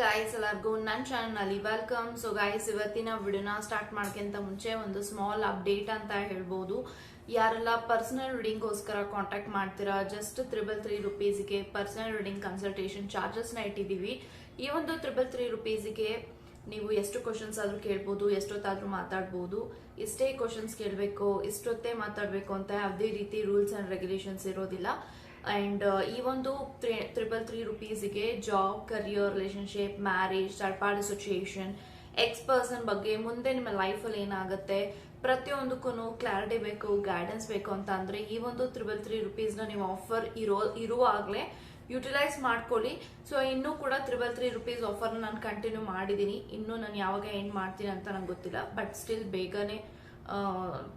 Guys ಎಲ್ಲರಿಗೂ ನನ್ನ ಚಾನಲ್ನಲ್ಲಿ ವೆಲ್ಕಮ್ ಸೊ ಗಾಯ್ಸ್ ಇವತ್ತಿನ ವಿಡಿಯೋನ ಸ್ಟಾರ್ಟ್ ಮಾಡೋಕ್ಕಿಂತ ಮುಂಚೆ ಒಂದು ಸ್ಮಾಲ್ ಅಪ್ಡೇಟ್ ಅಂತ ಹೇಳ್ಬೋದು. ಯಾರೆಲ್ಲ ಪರ್ಸನಲ್ ರೀಡಿಂಗ್ಗೋಸ್ಕರ ಕಾಂಟ್ಯಾಕ್ಟ್ ಮಾಡ್ತೀರಾ ಜಸ್ಟ್ ತ್ರಿಬಲ್ ತ್ರೀ ರುಪೀಸ್ಗೆ ಪರ್ಸನಲ್ ರೀಡಿಂಗ್ ಕನ್ಸಲ್ಟೇಷನ್ ಚಾರ್ಜಸ್ನ ಇಟ್ಟಿದ್ದೀವಿ. ಈ ಒಂದು ತ್ರಿಬಲ್ ತ್ರೀ ರುಪೀಸ್ಗೆ ನೀವು ಎಷ್ಟು ಕ್ವಶನ್ಸ್ ಆದ್ರೂ ಕೇಳ್ಬೋದು, ಎಷ್ಟೊತ್ತಾದರೂ ಮಾತಾಡ್ಬೋದು. ಇಷ್ಟೇ ಕ್ವಶನ್ಸ್ ಕೇಳಬೇಕು ಇಷ್ಟೊತ್ತೇ ಮಾತಾಡಬೇಕು ಅಂತ ಯಾವುದೇ ರೀತಿ ರೂಲ್ಸ್ ಅಂಡ್ ರೆಗ್ಯುಲೇಷನ್ಸ್ ಇರೋದಿಲ್ಲ. ಅಂಡ್ ಈ ಒಂದು triple three ರುಪೀಸಿಗೆ job career relationship marriage third party situation ex person ಬಗ್ಗೆ ಮುಂದೆ ನಿಮ್ಮ ಲೈಫಲ್ಲಿ ಏನಾಗುತ್ತೆ ಪ್ರತಿಯೊಂದಕ್ಕೂ ಕ್ಲಾರಿಟಿ ಬೇಕು ಗೈಡೆನ್ಸ್ ಬೇಕು ಅಂತ ಅಂದರೆ ಈ ಒಂದು ತ್ರಿಬಲ್ ತ್ರೀ ರುಪೀಸ್ನ ನೀವು ಆಫರ್ ಇರೋ, ಇರುವಾಗಲೇ ಯುಟಿಲೈಸ್ ಮಾಡ್ಕೊಳ್ಳಿ. ಸೊ ಇನ್ನೂ ಕೂಡ ತ್ರಿಬಲ್ ತ್ರೀ ರುಪೀಸ್ ಆಫರ್ನ ನಾನು ಕಂಟಿನ್ಯೂ ಮಾಡಿದ್ದೀನಿ ಇನ್ನೂ ನಾನು ಯಾವಾಗ ಎಂಡ್ ಮಾಡ್ತೀನಿ ಅಂತ ನಂಗೆ ಗೊತ್ತಿಲ್ಲ. ಬಟ್ ಸ್ಟಿಲ್ ಬೇಗನೆ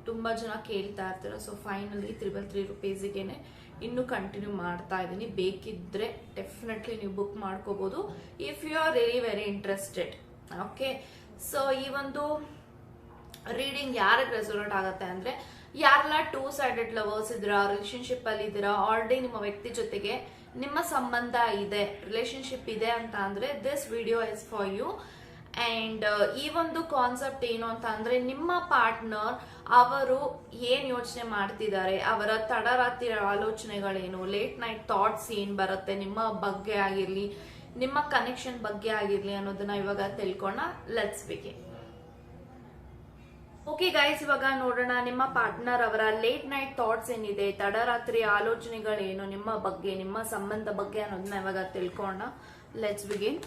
ತುಂಬ ಜನ ಕೇಳ್ತಾ ಇರ್ತಾರೆ. ಸೊ ಫೈನಲಿ ತ್ರಿಬಲ್ ತ್ರೀ ರುಪೀಸಿಗೆನೆ ಇನ್ನೂ ಕಂಟಿನ್ಯೂ ಮಾಡ್ತಾ ಇದ್ದೀನಿ. ಬೇಕಿದ್ರೆ ಡೆಫಿನೆಟ್ಲಿ ನೀವು ಬುಕ್ ಮಾಡ್ಕೋಬಹುದು if you are very very interested okay so ಈ ಒಂದು ರೀಡಿಂಗ್ ಯಾರಿಗೆ ರೆಸೊನೇಟ್ ಆಗುತ್ತೆ ಅಂದ್ರೆ, ಯಾರೆಲ್ಲ ಟೂ ಸೈಡೆಡ್ ಲವರ್ಸ್ ಇದ್ದೀರಾ ರಿಲೇಶನ್ಶಿಪ್ ಅಲ್ಲಿ ಇದ್ದೀರಾ ಆಲ್ರೆಡಿ ನಿಮ್ಮ ವ್ಯಕ್ತಿ ಜೊತೆಗೆ ನಿಮ್ಮ ಸಂಬಂಧ ಇದೆ ರಿಲೇಶನ್ಶಿಪ್ ಇದೆ ಅಂತ ಅಂದ್ರೆ this video is for you and ಈ ಒಂದು ಕಾನ್ಸೆಪ್ಟ್ ಏನು ಅಂತ ಅಂದರೆ ನಿಮ್ಮ ಪಾರ್ಟ್ನರ್ ಅವರು ಏನು ಯೋಚನೆ ಮಾಡ್ತಿದ್ದಾರೆ? ಅವರ ತಡರಾತ್ರಿ ಆಲೋಚನೆಗಳೇನು? ಲೇಟ್ ನೈಟ್ ಥಾಟ್ಸ್ ಏನು ಬರುತ್ತೆ? ನಿಮ್ಮ ಬಗ್ಗೆ ಆಗಿರಲಿ, ನಿಮ್ಮ ಕನೆಕ್ಷನ್ ಬಗ್ಗೆ ಆಗಿರಲಿ ಅನ್ನೋದನ್ನ ಇವಾಗ ತಿಳ್ಕೊಣ ಲೆಟ್ಸ್ ಬಿಗೆ ಓಕೆ ಗೈಸ್ ಇವಾಗ ನೋಡೋಣ ನಿಮ್ಮ ಪಾರ್ಟ್ನರ್ ಅವರ ಲೇಟ್ ನೈಟ್ ಥಾಟ್ಸ್ ಏನಿದೆ? ತಡರಾತ್ರಿ ಆಲೋಚನೆಗಳೇನು? ನಿಮ್ಮ ಬಗ್ಗೆ, ನಿಮ್ಮ ಸಂಬಂಧ ಬಗ್ಗೆ ಅನ್ನೋದನ್ನ ಇವಾಗ ತಿಳ್ಕೊಂಡ let's begin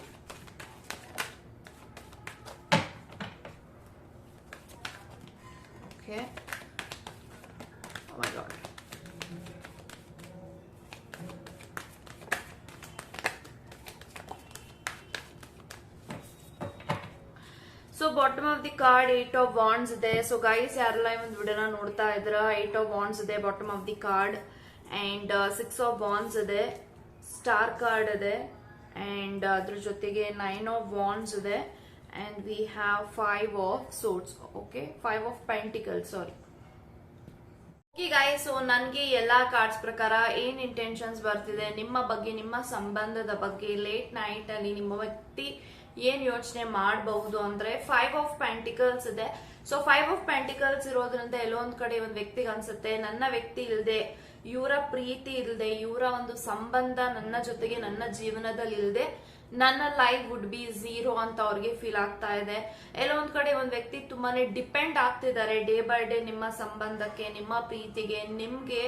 okay my god so bottom of the card eight of wands ಇದೆ. ಸೊ ಗೈಸ್ ಯಾರೆಲ್ಲ ಈ ಒಂದು ವಿಡಿಯೋನ ನೋಡ್ತಾ ಇದ್ರ ಏಟ್ ಆಫ್ ವಾಂಡ್ಸ್ ಇದೆ bottom of the card and six of wands ಇದೆ ಸ್ಟಾರ್ ಕಾರ್ಡ್ ಇದೆ. ಅಂಡ್ ಅದ್ರ ಜೊತೆಗೆ ನೈನ್ ಆಫ್ ವಾನ್ಸ್ ಇದೆ. And we have five of swords, okay? Five of pentacles, sorry. Okay guy so ನನಗೆ ಎಲ್ಲ cards ಪ್ರಕಾರ ಏನು ಇಂಟೆನ್ಷನ್ಸ್ ಬರ್ತಿದೆ, ನಿಮ್ಮ ಬಗ್ಗೆ, ನಿಮ್ಮ ಸಂಬಂಧದ ಬಗ್ಗೆ ಲೇಟ್ ನೈಟಲ್ಲಿ ನಿಮ್ಮ ವ್ಯಕ್ತಿ ಏನು ಯೋಚನೆ ಮಾಡಬಹುದು ಅಂದರೆ ಫೈವ್ ಆಫ್ ಪ್ಯಾಂಟಿಕಲ್ಸ್ ಇದೆ. ಸೊ ಫೈವ್ ಆಫ್ ಪ್ಯಾಂಟಿಕಲ್ಸ್ ಇರೋದ್ರಿಂದ ಎಲ್ಲೋ ಒಂದು ಕಡೆ ಒಂದು ವ್ಯಕ್ತಿಗೆ ಅನ್ಸುತ್ತೆ, ನನ್ನ ವ್ಯಕ್ತಿ ಇಲ್ಲದೆ ಇವರ ಪ್ರೀತಿ ಇಲ್ಲದೆ ಇವರ ಒಂದು ಸಂಬಂಧ ನನ್ನ ಜೊತೆಗೆ ನನ್ನ ಜೀವನದಲ್ಲಿ ಇಲ್ದೆ ನನ್ನ ಲೈಫ್ ವುಡ್ ಬಿ ಝೀರೋ ಅಂತ ಅವ್ರಿಗೆ ಫೀಲ್ ಆಗ್ತಾ ಇದೆ. ಎಲ್ಲೋ ಒಂದ್ ಕಡೆ ಒಂದ್ ವ್ಯಕ್ತಿ ತುಂಬಾನೇ ಡಿಪೆಂಡ್ ಆಗ್ತಿದ್ದಾರೆ ಡೇ ಬೈ ಡೇ ನಿಮ್ಮ ಸಂಬಂಧಕ್ಕೆ, ನಿಮ್ಮ ಪ್ರೀತಿಗೆ, ನಿಮ್ಗೆ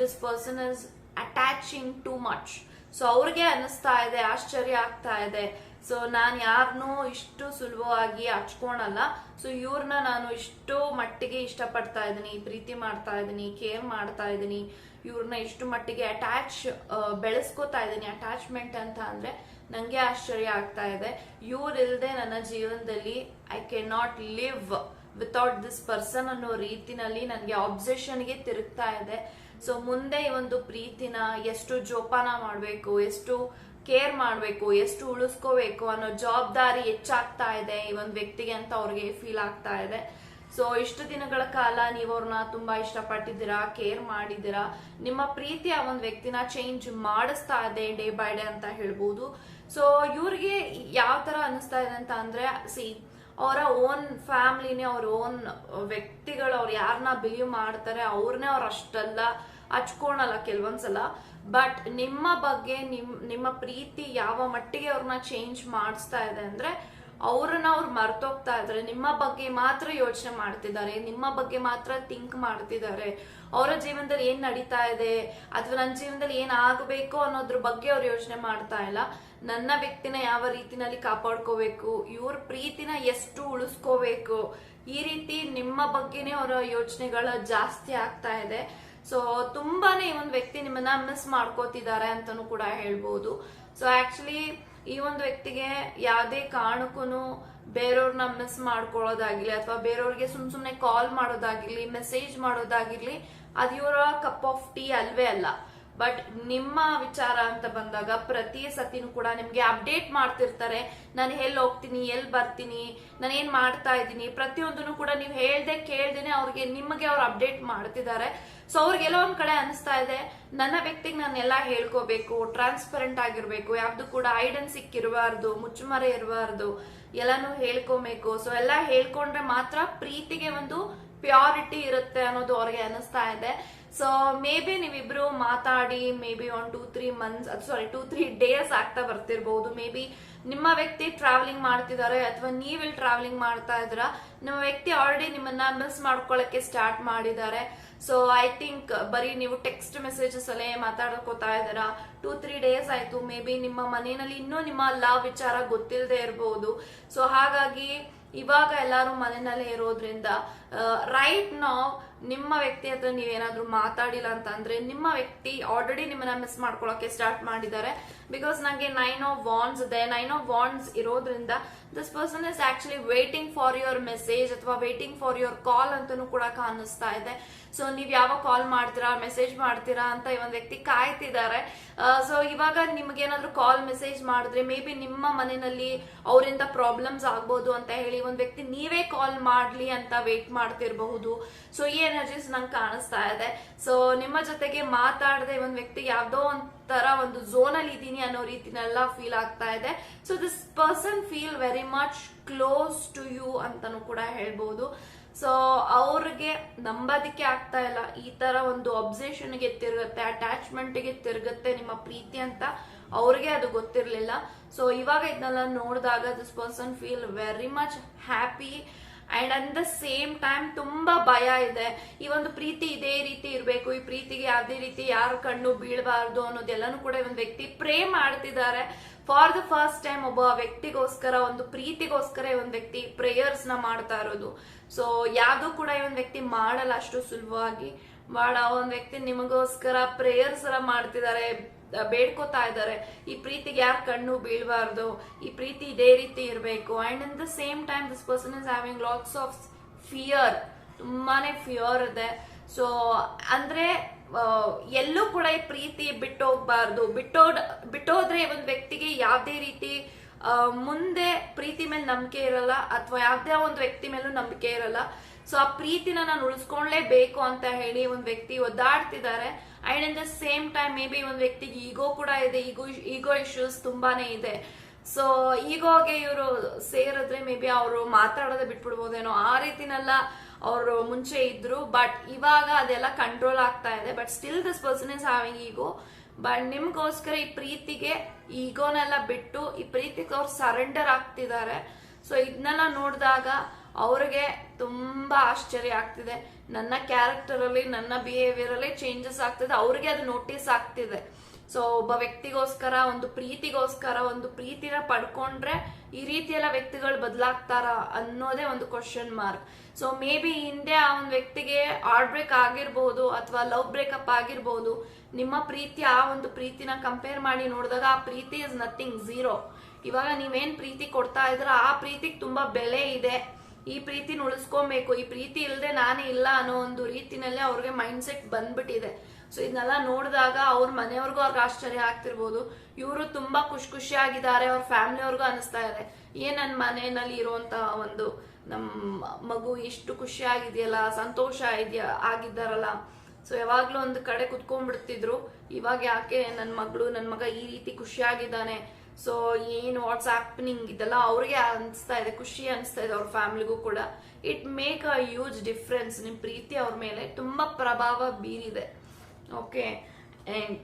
this person is attaching too much so ಅವ್ರಿಗೆ ಅನಿಸ್ತಾ ಇದೆ, ಆಶ್ಚರ್ಯ ಆಗ್ತಾ ಇದೆ. ಸೊ ನಾನು ಯಾರನ್ನೂ ಇಷ್ಟು ಸುಲಭವಾಗಿ ಹಚ್ಕೊಳಲ್ಲ. ಸೊ ಇವ್ರನ್ನ ನಾನು ಇಷ್ಟು ಮಟ್ಟಿಗೆ ಇಷ್ಟಪಡ್ತಾ ಇದ್ದೀನಿ, ಪ್ರೀತಿ ಮಾಡ್ತಾ ಇದ್ದೀನಿ ಕೇರ್ ಮಾಡ್ತಾ ಇದ್ದೀನಿ. ಇವ್ರನ್ನ ಇಷ್ಟು ಮಟ್ಟಿಗೆ ಅಟ್ಯಾಚ್ ಬೆಳೆಸ್ಕೋತಾ ಇದ್ದೀನಿ. ಅಟ್ಯಾಚ್ಮೆಂಟ್ ಅಂತ ಅಂದ್ರೆ ನಂಗೆ ಆಶ್ಚರ್ಯ ಆಗ್ತಾ ಇದೆ. ಇವ್ರು ಇಲ್ದೆ ನನ್ನ ಜೀವನದಲ್ಲಿ I can not live without this person ಅನ್ನೋ ರೀತಿನಲ್ಲಿ ನನಗೆ ಆಬ್ಸೆಷನ್ಗೆ ತಿರುಗ್ತಾ ಇದೆ. ಸೊ ಮುಂದೆ ಈ ಒಂದು ಪ್ರೀತಿನ ಎಷ್ಟು ಜೋಪಾನ ಮಾಡಬೇಕು, ಎಷ್ಟು ಕೇರ್ ಮಾಡಬೇಕು, ಎಷ್ಟು ಉಳಿಸ್ಕೋಬೇಕು ಅನ್ನೋ ಜವಾಬ್ದಾರಿ ಹೆಚ್ಚಾಗ್ತಾ ಇದೆ ಈ ಒಂದು ವ್ಯಕ್ತಿಗೆ ಅಂತ ಅವ್ರಿಗೆ ಫೀಲ್ ಆಗ್ತಾ ಇದೆ. ಸೊ ಇಷ್ಟು ದಿನಗಳ ಕಾಲ ನೀವು ಅವ್ರನ್ನ ತುಂಬಾ ಇಷ್ಟಪಟ್ಟಿದ್ದೀರಾ ಕೇರ್ ಮಾಡಿದ್ದೀರಾ? ನಿಮ್ಮ ಪ್ರೀತಿ ಆ ಒಂದು ವ್ಯಕ್ತಿನ ಚೇಂಜ್ ಮಾಡಿಸ್ತಾ ಇದೆ ಡೇ ಬೈ ಡೇ ಅಂತ ಹೇಳ್ಬೋದು. ಸೊ ಇವ್ರಿಗೆ ಯಾವ ತರ ಅನಿಸ್ತಾ ಇದೆ ಅಂತ ಅಂದ್ರೆ ಸಿ ಅವರ ಓನ್ ಫ್ಯಾಮಿಲಿನೇ ಅವ್ರ ಓನ್ ವ್ಯಕ್ತಿಗಳು, ಅವ್ರು ಯಾರನ್ನ ಬಿಲೀವ್ ಮಾಡ್ತಾರೆ ಅವ್ರನ್ನೇ ಅವ್ರು ಅಷ್ಟೆಲ್ಲ ಹಚ್ಕೊಳಲ್ಲ ಕೆಲವೊಂದ್ಸಲ. ಬಟ್ ನಿಮ್ಮ ಬಗ್ಗೆ, ನಿಮ್, ನಿಮ್ಮ ಪ್ರೀತಿ ಯಾವ ಮಟ್ಟಿಗೆ ಅವ್ರನ್ನ ಚೇಂಜ್ ಮಾಡಿಸ್ತಾ ಇದೆ ಅಂದ್ರೆ ಅವ್ರನ್ನ ಅವ್ರು ಮರ್ತೋಗ್ತಾ ಇದ್ರೆ. ನಿಮ್ಮ ಬಗ್ಗೆ ಮಾತ್ರ ಯೋಚನೆ ಮಾಡ್ತಿದ್ದಾರೆ. ನಿಮ್ಮ ಬಗ್ಗೆ ಮಾತ್ರ ಥಿಂಕ್ ಮಾಡ್ತಿದ್ದಾರೆ. ಅವರ ಜೀವನದಲ್ಲಿ ಏನ್ ನಡೀತಾ ಇದೆ, ಅಥವಾ ನನ್ನ ಜೀವನದಲ್ಲಿ ಏನ್ ಆಗಬೇಕು ಅನ್ನೋದ್ರ ಬಗ್ಗೆ ಅವ್ರು ಯೋಚನೆ ಮಾಡ್ತಾ ಇಲ್ಲ. ನನ್ನ ವ್ಯಕ್ತಿನ ಯಾವ ರೀತಿನಲ್ಲಿ ಕಾಪಾಡ್ಕೋಬೇಕು, ಇವ್ರ ಪ್ರೀತಿನ ಎಷ್ಟು ಉಳಿಸ್ಕೋಬೇಕು, ಈ ರೀತಿ ನಿಮ್ಮ ಬಗ್ಗೆನೇ ಅವರ ಯೋಚನೆಗಳ ಜಾಸ್ತಿ ಆಗ್ತಾ ಇದೆ. ಸೊ ತುಂಬಾನೇ ಒಂದು ವ್ಯಕ್ತಿ ನಿಮ್ಮನ್ನ ಮಿಸ್ ಮಾಡ್ಕೋತಿದ್ದಾರೆ ಅಂತಾನು ಕೂಡ ಹೇಳ್ಬೋದು. ಸೊ ಆಕ್ಚುಲಿ ಈ ಒಂದು ವ್ಯಕ್ತಿಗೆ ಯಾವುದೇ ಕಾರಣಕ್ಕೂ ಬೇರೆಯವ್ರನ್ನ ಮಿಸ್ ಮಾಡ್ಕೊಳ್ಳೋದಾಗಿರ್ಲಿ ಅಥವಾ ಬೇರೆಯವ್ರಿಗೆ ಸುಮ್ ಸುಮ್ನೆ ಕಾಲ್ ಮಾಡೋದಾಗಿರ್ಲಿ ಮೆಸೇಜ್ ಮಾಡೋದಾಗಿರ್ಲಿ, ಅದು ಇವರ ಕಪ್ ಆಫ್ ಟೀ ಅಲ್ವೇ ಅಲ್ಲ. ಬಟ್ ನಿಮ್ಮ ವಿಚಾರ ಅಂತ ಬಂದಾಗ ಪ್ರತಿ ಸತಿನೂ ಕೂಡ ನಿಮ್ಗೆ ಅಪ್ಡೇಟ್ ಮಾಡ್ತಿರ್ತಾರೆ. ನಾನು ಎಲ್ಲಿ ಹೋಗ್ತೀನಿ, ಎಲ್ಲಿ ಬರ್ತೀನಿ, ನಾನು ಏನ್ ಮಾಡ್ತಾ ಇದ್ದೀನಿ, ಪ್ರತಿಯೊಂದನ್ನು ಕೂಡ ನೀವು ಹೇಳ್ದೆ ಕೇಳ್ದೇನೆ ಅವ್ರಿಗೆ ನಿಮಗೆ ಅವ್ರು ಅಪ್ಡೇಟ್ ಮಾಡ್ತಿದ್ದಾರೆ. ಸೊ ಅವ್ರಿಗೆಲ್ಲ ಒಂದ್ ಕಡೆ ಅನಿಸ್ತಾ ಇದೆ, ನನ್ನ ವ್ಯಕ್ತಿಗೆ ನಾನು ಎಲ್ಲ ಹೇಳ್ಕೋಬೇಕು ಟ್ರಾನ್ಸ್ಪರೆಂಟ್ ಆಗಿರ್ಬೇಕು, ಯಾವ್ದು ಕೂಡ ಐಡನ್ ಸಿಕ್ಕಿರಬಾರ್ದು ಮುಚ್ಚುಮರೆ ಇರಬಾರ್ದು ಎಲ್ಲಾನು ಹೇಳ್ಕೊಬೇಕು. ಸೊ ಎಲ್ಲ ಹೇಳ್ಕೊಂಡ್ರೆ ಮಾತ್ರ ಪ್ರೀತಿಗೆ ಒಂದು ಪ್ಯೂರಿಟಿ ಇರುತ್ತೆ ಅನ್ನೋದು ಅವ್ರಿಗೆ ಅನಿಸ್ತಾ ಇದೆ. ಸೊ ಮೇ ಬಿ ನೀವಿಬ್ರು ಮಾತಾಡಿ maybe one two three months sorry two three days ಆಗ್ತಾ ಬರ್ತಿರ್ಬಹುದು ಮೇ ಬಿ ನಿಮ್ಮ ವ್ಯಕ್ತಿ ಟ್ರಾವೆಲಿಂಗ್ ಮಾಡ್ತಿದ್ದಾರೆ ಅಥವಾ ನೀವಿಲ್ಲಿ ಟ್ರಾವೆಲಿಂಗ್ ಮಾಡ್ತಾ ಇದ್ರ ನಿಮ್ಮ ವ್ಯಕ್ತಿ ಆಲ್ರೆಡಿ ನಿಮ್ಮನ್ನ ಮಿಸ್ ಮಾಡ್ಕೊಳ್ಳಕ್ಕೆ ಸ್ಟಾರ್ಟ್ ಮಾಡಿದ್ದಾರೆ. ಸೊ ಐ ಥಿಂಕ್ ಬರೀ ನೀವು ಟೆಕ್ಸ್ಟ್ ಮೆಸೇಜಸ್ ಅಲ್ಲೇ ಮಾತಾಡ್ಕೋತಾ ಇದ್ದೀರಾ. ಟೂ ತ್ರೀ ಡೇಸ್ ಆಯ್ತು. ಮೇ ಬಿ ನಿಮ್ಮ ಮನೆಯಲ್ಲಿ ಇನ್ನೂ ನಿಮ್ಮ ಲವ್ ವಿಚಾರ ಗೊತ್ತಿಲ್ಲದೆ ಇರಬಹುದು ಸೊ ಹಾಗಾಗಿ ಇವಾಗ ಎಲ್ಲರೂ ಮನೆಯಲ್ಲೇ ಇರೋದ್ರಿಂದ ರೈಟ್ ನಾವ್ ನಿಮ್ಮ ವ್ಯಕ್ತಿ ಹತ್ರ ನೀವೇನಾದ್ರೂ ಮಾತಾಡಿಲ್ಲ ಅಂತ ಅಂದ್ರೆ ನಿಮ್ಮ ವ್ಯಕ್ತಿ ಆಲ್ರೆಡಿ ನಿಮ್ಮನ್ನ ಮಿಸ್ ಮಾಡ್ಕೊಳಕ್ಕೆ ಸ್ಟಾರ್ಟ್ ಮಾಡಿದ್ದಾರೆ. ಬಿಕಾಸ್ ನಂಗೆ ನೈನ್ ಆಫ್ ವಾನ್ಸ್ ಇದೆ. ನೈನ್ ಆಫ್ ವಾನ್ಸ್ ಇರೋದ್ರಿಂದ this person is actually waiting for your message ಅಥವಾ ವೇಟಿಂಗ್ ಫಾರ್ ಯುವರ್ ಕಾಲ್ ಅಂತಲೂ ಕೂಡ ಕಾಣಿಸ್ತಾ ಇದೆ. ಸೊ ನೀವು ಯಾವಾಗ ಕಾಲ್ ಮಾಡ್ತೀರಾ ಮೆಸೇಜ್ ಮಾಡ್ತೀರಾ ಅಂತ ಈ ಒಂದು ವ್ಯಕ್ತಿ ಕಾಯ್ತಿದ್ದಾರೆ. ಸೊ ಇವಾಗ ನಿಮ್ಗೆ ಏನಾದ್ರು ಕಾಲ್ ಮೆಸೇಜ್ ಮಾಡಿದ್ರೆ ಮೇ ಬಿ ನಿಮ್ಮ ಮನೆಯಲ್ಲಿ ಅವರಿಂದ ಪ್ರಾಬ್ಲಮ್ಸ್ ಆಗ್ಬೋದು ಅಂತ ಹೇಳಿ ಒಂದು ವ್ಯಕ್ತಿ ನೀವೇ ಕಾಲ್ ಮಾಡಲಿ ಅಂತ ವೇಟ್ ಮಾಡ್ತಿರಬಹುದು. ಸೊ ಈ ಎನರ್ಜೀಸ್ ನಂಗೆ ಕಾಣಿಸ್ತಾ ಇದೆ. ಸೊ ನಿಮ್ಮ ಜೊತೆಗೆ ಮಾತಾಡದೆ ಒಂದು ವ್ಯಕ್ತಿ ಯಾವ್ದೋ ಒಂಥರ ಒಂದು ಝೋನ್ ಅಲ್ಲಿ ಇದ್ದೀನಿ ಅನ್ನೋ ರೀತಿನೆಲ್ಲ ಫೀಲ್ ಆಗ್ತಾ ಇದೆ. So this person feel very much close to you ಅಂತಾನು ಕೂಡ ಹೇಳ್ಬಹುದು ಸೊ ಅವ್ರಿಗೆ ನಂಬೋದಿಕ್ಕೆ ಆಗ್ತಾ ಇಲ್ಲ. ಈ ತರ ಒಂದು ಅಬ್ಸೆಷನ್ಗೆ ತಿರುಗುತ್ತೆ ಅಟ್ಯಾಚ್ಮೆಂಟ್ಗೆ ತಿರುಗುತ್ತೆ ನಿಮ್ಮ ಪ್ರೀತಿ ಅಂತ ಅವ್ರಿಗೆ ಅದು ಗೊತ್ತಿರಲಿಲ್ಲ. ಸೊ ಇವಾಗ ಇದನ್ನೆಲ್ಲ ನೋಡಿದಾಗ this person feel very much happy and at the same time ತುಂಬಾ ಭಯ ಇದೆ. ಈ ಒಂದು ಪ್ರೀತಿ ಇದೇ ರೀತಿ ಇರಬೇಕು. ಈ ಪ್ರೀತಿಗೆ ಯಾವುದೇ ರೀತಿ ಯಾರ ಕಣ್ಣು ಬೀಳಬಾರ್ದು ಅನ್ನೋದೆಲ್ಲನೂ ಕೂಡ ಒಂದು ವ್ಯಕ್ತಿ ಪ್ರೇಮ್ ಮಾಡ್ತಿದ್ದಾರೆ. ಫಾರ್ ದ ಫಸ್ಟ್ ಟೈಮ್ ಒಬ್ಬ ವ್ಯಕ್ತಿಗೋಸ್ಕರ, ಒಂದು ಪ್ರೀತಿಗೋಸ್ಕರ ಈ ಒಂದು ವ್ಯಕ್ತಿ ಪ್ರೇಯರ್ಸ್ನ ಮಾಡ್ತಾ ಇರೋದು. ಸೊ ಯಾವ್ದು ಕೂಡ ಈ ಒಂದು ವ್ಯಕ್ತಿ ಮಾಡಲ್ಲ ಅಷ್ಟು ಸುಲಭವಾಗಿ. ಬಹಳ ಒಂದು ವ್ಯಕ್ತಿ ನಿಮಗೋಸ್ಕರ ಪ್ರೇಯರ್ಸ್ ಎಲ್ಲ ಮಾಡ್ತಿದ್ದಾರೆ. ಬೇಡ್ಕೋತಾ ಇದ್ದಾರೆ. ಈ ಪ್ರೀತಿಗೆ ಯಾರು ಕಣ್ಣು ಬೀಳಬಾರ್ದು? ಈ ಪ್ರೀತಿ ಇದೇ ರೀತಿ ಇರಬೇಕು. And in the same time this person is having lots of fear ತುಂಬಾನೇ ಫಿಯರ್ ಇದೆ. ಸೊ ಅಂದ್ರೆ ಎಲ್ಲೂ ಕೂಡ ಈ ಪ್ರೀತಿ ಬಿಟ್ಟೋಗ್ಬಾರ್ದು ಬಿಟ್ಟೋಡ್ ಬಿಟ್ಟೋದ್ರೆ ಒಂದು ವ್ಯಕ್ತಿಗೆ ಯಾವುದೇ ರೀತಿ ಮುಂದೆ ಪ್ರೀತಿ ಮೇಲೆ ನಂಬಿಕೆ ಇರಲ್ಲ, ಅಥವಾ ಯಾವುದೇ ಒಂದು ವ್ಯಕ್ತಿ ಮೇಲೂ ನಂಬಿಕೆ ಇರಲ್ಲ. ಸೊ ಆ ಪ್ರೀತಿನ ನಾನು ಉಳಿಸ್ಕೊಳ್ಲೇಬೇಕು ಅಂತ ಹೇಳಿ ಒಂದು ವ್ಯಕ್ತಿ ಒದ್ದಾಡ್ತಿದ್ದಾರೆ. And in the same time maybe ಒಂದು ವ್ಯಕ್ತಿಗೆ ಈಗೋ ಕೂಡ ಇದೆ. ಈಗೋ ಈಗೋ ಇಶ್ಯೂಸ್ ತುಂಬಾನೇ ಇದೆ. ಸೊ ಈಗೋಗೆ ಇವರು ಸೇರಿದ್ರೆ ಮೇ ಬಿ ಅವರು ಮಾತಾಡೋದೇ ಬಿಟ್ಬಿಡ್ಬೋದೇನೋ ಆ ರೀತಿನೆಲ್ಲ ಅವರು ಮುಂಚೆ ಇದ್ರು. ಬಟ್ ಇವಾಗ ಅದೆಲ್ಲ ಕಂಟ್ರೋಲ್ ಆಗ್ತಾ ಇದೆ. But still this person is having ego but ನಿಮ್ಗೋಸ್ಕರ ಈ ಪ್ರೀತಿಗೆ ಈಗೋನೆಲ್ಲ ಬಿಟ್ಟು ಈ ಪ್ರೀತಿಗೆ ಅವ್ರು ಸರೆಂಡರ್ ಆಗ್ತಿದ್ದಾರೆ. ಸೊ ಇದನ್ನೆಲ್ಲ ನೋಡಿದಾಗ ಅವ್ರಿಗೆ ತುಂಬಾ ಆಶ್ಚರ್ಯ ಆಗ್ತಿದೆ. ನನ್ನ ಕ್ಯಾರೆಕ್ಟರ್ ಅಲ್ಲಿ, ನನ್ನ ಬಿಹೇವಿಯರ್ ಅಲ್ಲಿ ಚೇಂಜಸ್ ಆಗ್ತಿದೆ. ಅವ್ರಿಗೆ ಅದು ನೋಟಿಸ್ ಆಗ್ತಿದೆ. ಸೊ ಒಬ್ಬ ವ್ಯಕ್ತಿಗೋಸ್ಕರ, ಒಂದು ಪ್ರೀತಿಗೋಸ್ಕರ, ಒಂದು ಪ್ರೀತಿನ ಪಡ್ಕೊಂಡ್ರೆ ಈ ರೀತಿ ಎಲ್ಲ ವ್ಯಕ್ತಿಗಳು ಬದಲಾಗ್ತಾರ ಅನ್ನೋದೇ ಒಂದು question mark so maybe ಹಿಂದೆ ಆ ಒಂದು ವ್ಯಕ್ತಿಗೆ ಹಾರ್ಟ್ ಬ್ರೇಕ್ ಆಗಿರ್ಬೋದು ಅಥವಾ ಲವ್ ಬ್ರೇಕಪ್ ಆಗಿರ್ಬೋದು, ನಿಮ್ಮ ಪ್ರೀತಿ ಆ ಒಂದು ಪ್ರೀತಿನ ಕಂಪೇರ್ ಮಾಡಿ ನೋಡಿದಾಗ ಆ ಪ್ರೀತಿ ಇಸ್ ನಥಿಂಗ್ ಝೀರೋ ಇವಾಗ ನೀವೇನ್ ಪ್ರೀತಿ ಕೊಡ್ತಾ ಇದ್ರ ಆ ಪ್ರೀತಿಗೆ ತುಂಬಾ ಬೆಲೆ ಇದೆ. ಈ ಪ್ರೀತಿನ ಉಳಿಸ್ಕೊಬೇಕು, ಈ ಪ್ರೀತಿ ಇಲ್ಲದೆ ನಾನೇ ಇಲ್ಲ ಅನ್ನೋ ಒಂದು ರೀತಿನಲ್ಲೇ ಅವ್ರಿಗೆ ಮೈಂಡ್ ಸೆಟ್ ಬಂದ್ಬಿಟ್ಟಿದೆ. ಸೊ ಇದನ್ನೆಲ್ಲ ನೋಡಿದಾಗ ಅವ್ರ ಮನೆಯವ್ರಿಗೂ ಅವ್ರಿಗೆ ಆಶ್ಚರ್ಯ ಆಗ್ತಿರ್ಬೋದು. ಇವರು ತುಂಬಾ ಖುಷಿ ಖುಷಿಯಾಗಿದ್ದಾರೆ, ಅವ್ರ ಫ್ಯಾಮಿಲಿಯವ್ರಿಗೂ ಅನಿಸ್ತಾ ಇದೆ. ಏನ್ ನನ್ನ ಮನೆಯಲ್ಲಿ ಇರುವಂತ ಒಂದು ನಮ್ಮ ಮಗು ಇಷ್ಟು ಖುಷಿಯಾಗಿದೆಯಲ್ಲ, ಸಂತೋಷ ಇದೆಯಾ, ಆಗಿದ್ದಾರಲ್ಲ. ಸೊ ಯಾವಾಗ್ಲೂ ಒಂದು ಕಡೆ ಕುತ್ಕೊಂಡ್ಬಿಡ್ತಿದ್ರು. ಇವಾಗ ಯಾಕೆ ನನ್ನ ಮಗಳು ನನ್ನ ಮಗ ಈ ರೀತಿ ಖುಷಿಯಾಗಿದ್ದಾನೆ? ಸೊ ಏನು ವಾಟ್ಸ್ ಆಪ್ನಿಂಗ್ ಇದೆಲ್ಲ ಅವ್ರಿಗೆ ಅನಿಸ್ತಾ ಇದೆ, ಖುಷಿ ಅನಿಸ್ತಾ ಇದೆ ಅವ್ರ ಫ್ಯಾಮಿಲಿಗೂ ಕೂಡ. It make a huge difference ನಿಮ್ ಪ್ರೀತಿ ಅವ್ರ ಮೇಲೆ ತುಂಬಾ ಪ್ರಭಾವ ಬೀರಿದೆ. ಓಕೆ ಅಂಡ್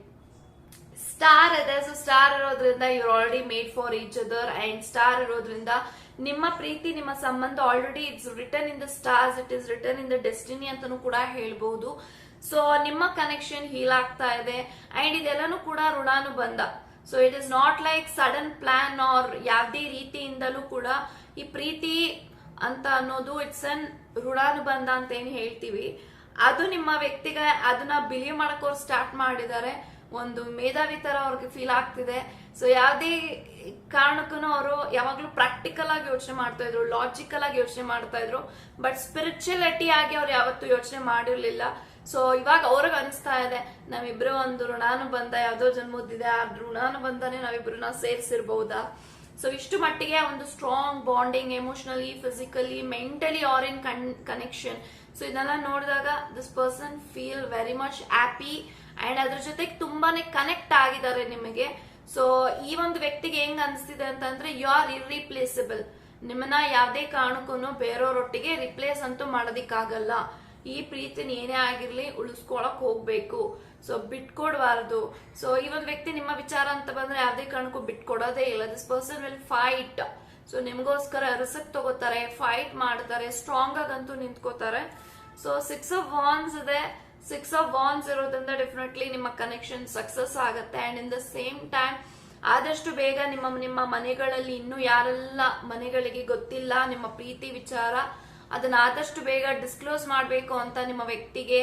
ಸ್ಟಾರ್ ಇದೆ. ಸೊ ಸ್ಟಾರ್ ಇರೋದ್ರಿಂದ ಇವ್ರು already made for each other and star ಇರೋದ್ರಿಂದ ನಿಮ್ಮ ಪ್ರೀತಿ, ನಿಮ್ಮ ಸಂಬಂಧ already it's return in the stars it is return in the destiny ಅಂತಾನು ಕೂಡ ಹೇಳ್ಬಹುದು. ಸೊ ನಿಮ್ಮ ಕನೆಕ್ಷನ್ ಹೀಲ್ ಆಗ್ತಾ ಇದೆ. ಅಂಡ್ ಇದೆಲ್ಲನೂ ಕೂಡ ಋಣಾನುಬಂಧ. So it is not like sudden plan or ಯಾವುದೇ ರೀತಿಯಿಂದಲೂ ಕೂಡ ಈ ಪ್ರೀತಿ ಅಂತ ಅನ್ನೋದು ಇಟ್ಸ್ ಅನ್ ಋಣಾನುಬಂಧ ಅಂತ ಏನು ಹೇಳ್ತೀವಿ. ಅದು ನಿಮ್ಮ ವ್ಯಕ್ತಿಗೆ ಅದನ್ನ ಬಿಲೀವ್ ಮಾಡಕೋರ್ ಸ್ಟಾರ್ಟ್ ಮಾಡಿದ್ದಾರೆ. ಒಂದು ಮೇಧಾವಿ ತರ ಅವ್ರಿಗೆ ಫೀಲ್ ಆಗ್ತಿದೆ. ಸೊ ಯಾವುದೇ ಕಾರಣಕ್ಕೂ ಅವರು ಯಾವಾಗ್ಲೂ ಪ್ರಾಕ್ಟಿಕಲ್ ಆಗಿ ಯೋಚನೆ ಮಾಡ್ತಾ ಇದ್ರು ಲಾಜಿಕಲ್ ಆಗಿ ಯೋಚನೆ ಮಾಡ್ತಾ ಇದ್ರು. ಬಟ್ ಸ್ಪಿರಿಚುಲಿಟಿ ಆಗಿ ಅವ್ರು ಯಾವತ್ತೂ ಯೋಚನೆ ಮಾಡಿರ್ಲಿಲ್ಲ. ಸೊ ಇವಾಗ ಅವ್ರಿಗೆ ಅನಿಸ್ತಾ ಇದೆ, ನಾವಿಬ್ರು ಒಂದು ಋಣಾನು ಬಂದ ಯಾವ್ದೋ ಜನ್ಮದಿದೆ ಆ ಋಣಾನು ಬಂದಾನೆ ನಾವಿಬ್ರನ್ನ ಸೇರಿಸಿರ್ಬಹುದಾ? ಸೊ ಇಷ್ಟು ಮಟ್ಟಿಗೆ ಒಂದು strong bonding emotionally physically mentally or in connection so ಇದನ್ನ ನೋಡಿದಾಗ this person feel very much happy and ಅದ್ರ ಜೊತೆಗೆ ತುಂಬಾನೇ ಕನೆಕ್ಟ್ ಆಗಿದ್ದಾರೆ ನಿಮಗೆ. ಸೊ ಈ ಒಂದು ವ್ಯಕ್ತಿಗೆ ಹೆಂಗ್ ಅನಿಸ್ತಿದೆ ಅಂತಂದ್ರೆ ಯು ಆರ್ ಇರ್ರಿಪ್ಲೇಸಬಲ್ ನಿಮ್ಮನ್ನ ಯಾವ್ದೇ ಕಾರಣಕ್ಕೂ ಬೇರೆಯವರೊಟ್ಟಿಗೆ ರಿಪ್ಲೇಸ್ ಅಂತೂ ಮಾಡೋದಿಕ್ಕಾಗಲ್ಲ. ಈ ಪ್ರೀತಿನ ಏನೇ ಆಗಿರ್ಲಿ, ಉಳಿಸ್ಕೊಳಕ್ ಹೋಗ್ಬೇಕು. ಸೊ ಬಿಟ್ಕೊಡ್ಬಾರ್ದು. ಸೊ ಈ ಒಂದು ವ್ಯಕ್ತಿ ನಿಮ್ಮ ವಿಚಾರ ಅಂತ ಬಂದ್ರೆ ಯಾವ್ದೇ ಕಾರಣಕ್ಕೂ ಬಿಟ್ಕೊಡೋದೇ ಇಲ್ಲ. This person will fight so ನಿಮ್ಗೋಸ್ಕರ ರಿಸಕ್ ತಗೋತಾರೆ ಫೈಟ್ ಮಾಡ್ತಾರೆ ಸ್ಟ್ರಾಂಗ್ ಆಗಂತೂ ನಿಂತ್ಕೋತಾರೆ. ಸೊ ಸಿಕ್ಸ್ ಆಫ್ ವಾನ್ಸ್ ಇದೆ. ಸಿಕ್ಸ್ ಆಫ್ ವಾನ್ಸ್ ಇರೋದ್ರಿಂದ ಡೆಫಿನೆಟ್ಲಿ ನಿಮ್ಮ ಕನೆಕ್ಷನ್ ಸಕ್ಸಸ್ ಆಗುತ್ತೆ. And in the same time ಆದಷ್ಟು ಬೇಗ ನಿಮ್ಮ ನಿಮ್ಮ ಮನೆಗಳಲ್ಲಿ ಇನ್ನೂ ಯಾರೆಲ್ಲ ಮನೆಗಳಿಗೆ ಗೊತ್ತಿಲ್ಲ, ನಿಮ್ಮ ಪ್ರೀತಿ ವಿಚಾರ ಅದನ್ನ ಆದಷ್ಟು ಬೇಗ ಡಿಸ್ಕ್ಲೋಸ್ ಮಾಡಬೇಕು ಅಂತ ನಿಮ್ಮ ವ್ಯಕ್ತಿಗೆ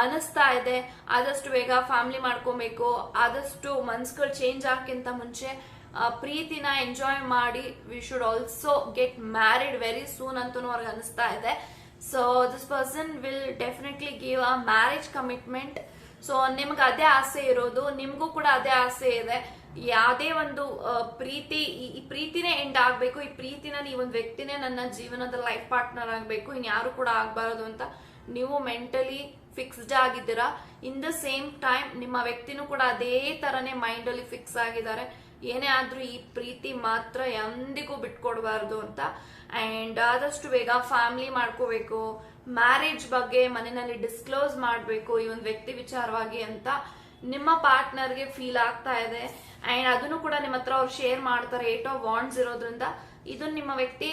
ಅನಿಸ್ತಾ ಇದೆ. ಆದಷ್ಟು ಬೇಗ ಫ್ಯಾಮಿಲಿ ಮಾಡ್ಕೊಬೇಕು. ಆದಷ್ಟು ಮನ್ಸ್ಗಳು ಚೇಂಜ್ ಆಗಕ್ಕಿಂತ ಮುಂಚೆ ಪ್ರೀತಿನ ಎಂಜಾಯ್ ಮಾಡಿ we should also get married very soon ಅಂತೂ ಅವ್ರಿಗೆ ಅನಿಸ್ತಾ ಇದೆ. So this person will definitely give a marriage commitment so ನಿಮ್ಗೆ ಅದೇ ಆಸೆ ಇರೋದು, ನಿಮ್ಗೂ ಕೂಡ ಅದೇ ಆಸೆ ಇದೆ. ಯಾವುದೇ ಒಂದು ಪ್ರೀತಿ, ಈ- ಪ್ರೀತಿನೇ ಎಂಡ್ ಆಗಬೇಕು, ಈ ಪ್ರೀತಿನ ಈ ಒಂದು ವ್ಯಕ್ತಿನೇ ನನ್ನ ಜೀವನದ ಲೈಫ್ ಪಾರ್ಟ್ನರ್ ಆಗ್ಬೇಕು ಇನ್ಯಾರು ಕೂಡ ಆಗಬಾರದು ಅಂತ ನೀವು ಮೆಂಟಲಿ ಫಿಕ್ಸ್ಡ್ ಆಗಿದ್ದೀರಾ. ಇನ್ ದ ಸೇಮ್ ಟೈಮ್ ನಿಮ್ಮ ವ್ಯಕ್ತಿನೂ ಕೂಡ ಅದೇ ತರನೇ ಮೈಂಡ್ ಅಲ್ಲಿ ಫಿಕ್ಸ್ ಆಗಿದ್ದಾರೆ. ಏನೇ ಆದ್ರೂ ಈ ಪ್ರೀತಿ ಮಾತ್ರ ಎಂದಿಗೂ ಬಿಟ್ಕೊಡಬಾರ್ದು ಅಂತ. ಅಂಡ್ ಆದಷ್ಟು ಬೇಗ ಫ್ಯಾಮಿಲಿ ಮಾಡ್ಕೋಬೇಕು. ಮ್ಯಾರೇಜ್ ಬಗ್ಗೆ ಮನೆಯಲ್ಲಿ ಡಿಸ್ಕ್ಲೋಸ್ ಮಾಡಬೇಕು ಈ ಒಂದು ವ್ಯಕ್ತಿ ವಿಚಾರವಾಗಿ ಅಂತ ನಿಮ್ಮ ಪಾರ್ಟ್ನರ್ಗೆ ಫೀಲ್ ಆಗ್ತಾ ಇದೆ. ಅಂಡ್ ಅದನ್ನು ಕೂಡ ನಿಮ್ಮ ಹತ್ರ ಅವ್ರು ಶೇರ್ ಮಾಡ್ತಾರೆ ಏಟ್ ಆಫ್ ವಾಂಡ್ಸ್ ಇರೋದ್ರಿಂದ. ಇದನ್ನ ನಿಮ್ಮ ವ್ಯಕ್ತಿ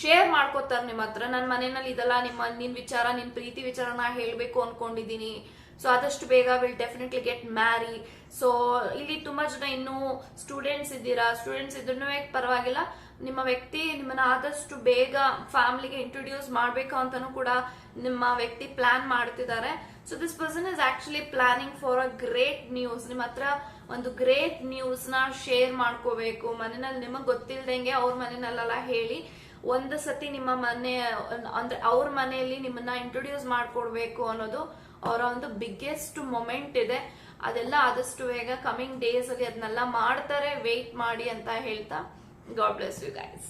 ಶೇರ್ ಮಾಡ್ಕೋತಾರೆ ನಿಮ್ಮ ಹತ್ರ. ನನ್ನ ಮನೆಯಲ್ಲಿ ಇದೆಲ್ಲ ನಿಮ್ಮ, ನಿನ್ ವಿಚಾರ, ನಿನ್ ಪ್ರೀತಿ ವಿಚಾರನ ಹೇಳ್ಬೇಕು ಅನ್ಕೊಂಡಿದೀನಿ ಸೊ ಆದಷ್ಟು ಬೇಗ will definitely get marry so ಇಲ್ಲಿ ತುಂಬಾ ಜನ ಇನ್ನೂ ಸ್ಟೂಡೆಂಟ್ಸ್ ಇದ್ದೀರಾ? ಸ್ಟೂಡೆಂಟ್ಸ್ ಇದ್ರೂ ಪರವಾಗಿಲ್ಲ. ನಿಮ್ಮ ವ್ಯಕ್ತಿ ನಿಮ್ಮನ್ನ ಆದಷ್ಟು ಬೇಗ ಫ್ಯಾಮಿಲಿಗೆ ಇಂಟ್ರೊಡ್ಯೂಸ್ ಮಾಡಬೇಕು ಅಂತಾನೂ ಕೂಡ ನಿಮ್ಮ ವ್ಯಕ್ತಿ ಪ್ಲಾನ್ ಮಾಡ್ತಿದ್ದಾರೆ. So this person is actually planning for a great news ನಿಮ್ಮ ಹತ್ರ ಒಂದು ಗ್ರೇಟ್ ನ್ಯೂಸ್ನ ಶೇರ್ ಮಾಡ್ಕೋಬೇಕು. ಮನೆಯಲ್ಲಿ ನಿಮಗೆ ಗೊತ್ತಿಲ್ದಂಗೆ ಅವ್ರ ಮನೆಯಲ್ಲೆಲ್ಲ ಹೇಳಿ, ಒಂದು ಸತಿ ನಿಮ್ಮ ಮನೆ, ಅಂದ್ರೆ ಅವ್ರ ಮನೆಯಲ್ಲಿ ನಿಮ್ಮನ್ನ ಇಂಟ್ರೊಡ್ಯೂಸ್ ಮಾಡ್ಕೊಡ್ಬೇಕು ಅನ್ನೋದು ಅವರ ಒಂದು ಬಿಗ್ಗೆಸ್ಟ್ ಮೊಮೆಂಟ್ ಇದೆ. ಅದೆಲ್ಲ ಆದಷ್ಟು ಬೇಗ ಕಮಿಂಗ್ ಡೇಸ್ ಅಲ್ಲಿ ಅದನ್ನೆಲ್ಲ ಮಾಡ್ತಾರೆ ವೇಟ್ ಮಾಡಿ ಅಂತ ಹೇಳ್ತಾ. God bless you guys